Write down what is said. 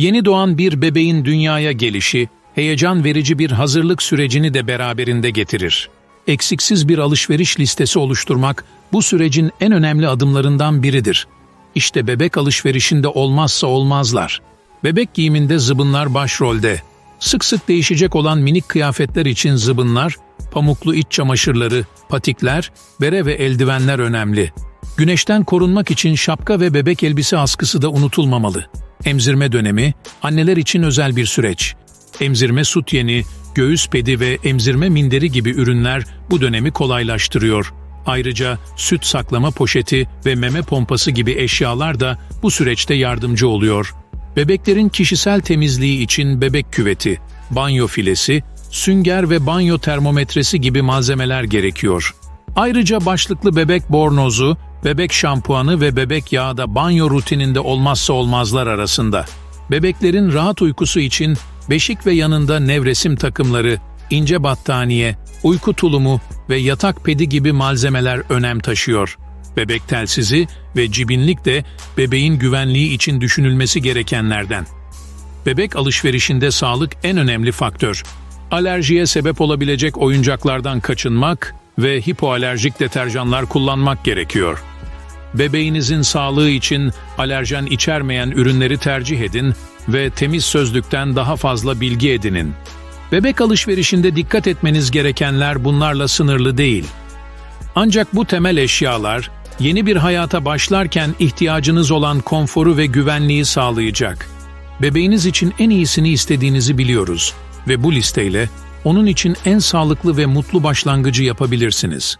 Yeni doğan bir bebeğin dünyaya gelişi, heyecan verici bir hazırlık sürecini de beraberinde getirir. Eksiksiz bir alışveriş listesi oluşturmak bu sürecin en önemli adımlarından biridir. İşte bebek alışverişinde olmazsa olmazlar. Bebek giyiminde zıbınlar başrolde. Sık sık değişecek olan minik kıyafetler için zıbınlar, pamuklu iç çamaşırları, patikler, bere ve eldivenler önemli. Güneşten korunmak için şapka ve bebek elbise askısı da unutulmamalı. Emzirme dönemi, anneler için özel bir süreç. Emzirme sutyeni, göğüs pedi ve emzirme minderi gibi ürünler bu dönemi kolaylaştırıyor. Ayrıca süt saklama poşeti ve meme pompası gibi eşyalar da bu süreçte yardımcı oluyor. Bebeklerin kişisel temizliği için bebek küveti, banyo filesi, sünger ve banyo termometresi gibi malzemeler gerekiyor. Ayrıca başlıklı bebek bornozu, bebek şampuanı ve bebek yağı da banyo rutininde olmazsa olmazlar arasında. Bebeklerin rahat uykusu için beşik ve yanında nevresim takımları, ince battaniye, uyku tulumu ve yatak pedi gibi malzemeler önem taşıyor. Bebek telsizi ve cibinlik de bebeğin güvenliği için düşünülmesi gerekenlerden. Bebek alışverişinde sağlık en önemli faktör. Alerjiye sebep olabilecek oyuncaklardan kaçınmak ve hipoalerjik deterjanlar kullanmak gerekiyor. Bebeğinizin sağlığı için alerjen içermeyen ürünleri tercih edin ve temiz sözlükten daha fazla bilgi edinin. Bebek alışverişinde dikkat etmeniz gerekenler bunlarla sınırlı değil. Ancak bu temel eşyalar yeni bir hayata başlarken ihtiyacınız olan konforu ve güvenliği sağlayacak. Bebeğiniz için en iyisini istediğinizi biliyoruz ve bu listeyle onun için en sağlıklı ve mutlu başlangıcı yapabilirsiniz.